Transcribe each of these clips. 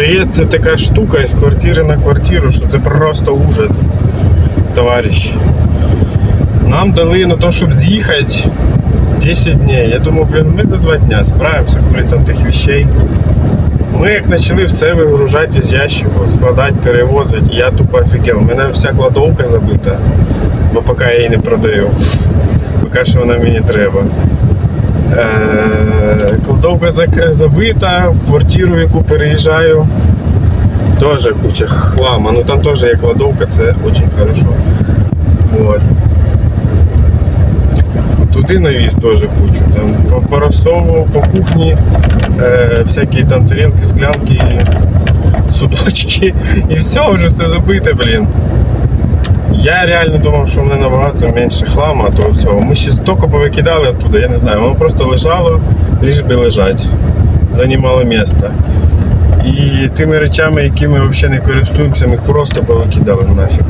Переїзд це така штука із квартири на квартиру, що це просто ужас, товариші. Нам дали на те, щоб з'їхати 10 днів. Я думаю, блін, ми за 2 дня справимося, коли там тих вещей. Ми як почали все вигружати із ящику, складати, перевозити, я тупо офігел. У мене вся кладовка забита, бо поки я її не продаю. Поки що вона мені треба. Е, Кладовка забита, в квартиру, яку переїжджаю, теж куча хлама. Ну там теж є кладовка, це дуже хорошо. Вот. Туди навіз теж кучу. Там по парасову, по кухні, е, всякі там тарілки, склянки, судочки. І все, вже все забите, блін. Я реально думав, що в мене набагато менше хламу, а того всього. Ми ще стільки повикидали оттуда, я не знаю, воно просто лежало, ліж би лежать. Займало місце. І тими речами, якими взагалі не користуємося, ми їх просто повикидали нафіг.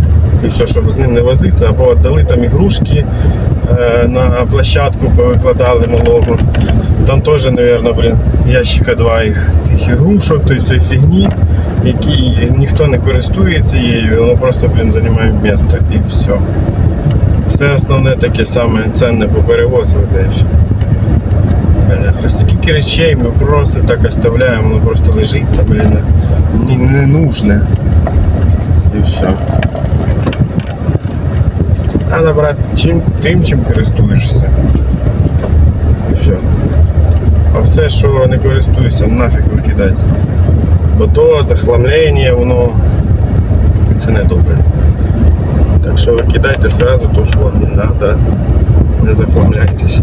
І все, щоб з ним не возитися, або віддали там ігрушки е, на площадку, повикладали малого. Там теж, мабуть, ящика два їх тих ігрушок, тої всієї фігні, які ніхто не користується її, воно просто, блін, займає місце і все. Все основне таке саме ценне поперевозили, да і все. Скільки речей ми просто так оставляємо, воно просто лежить там, блін, не, не нужне. І все. Треба брати чим, тим, чим користуєшся. І все. А все, що не користуєшся, нафіг викидати. Бо то захламлення, воно це не добре. Так що викидайте сразу то, що вам не треба, не захламляйтесь.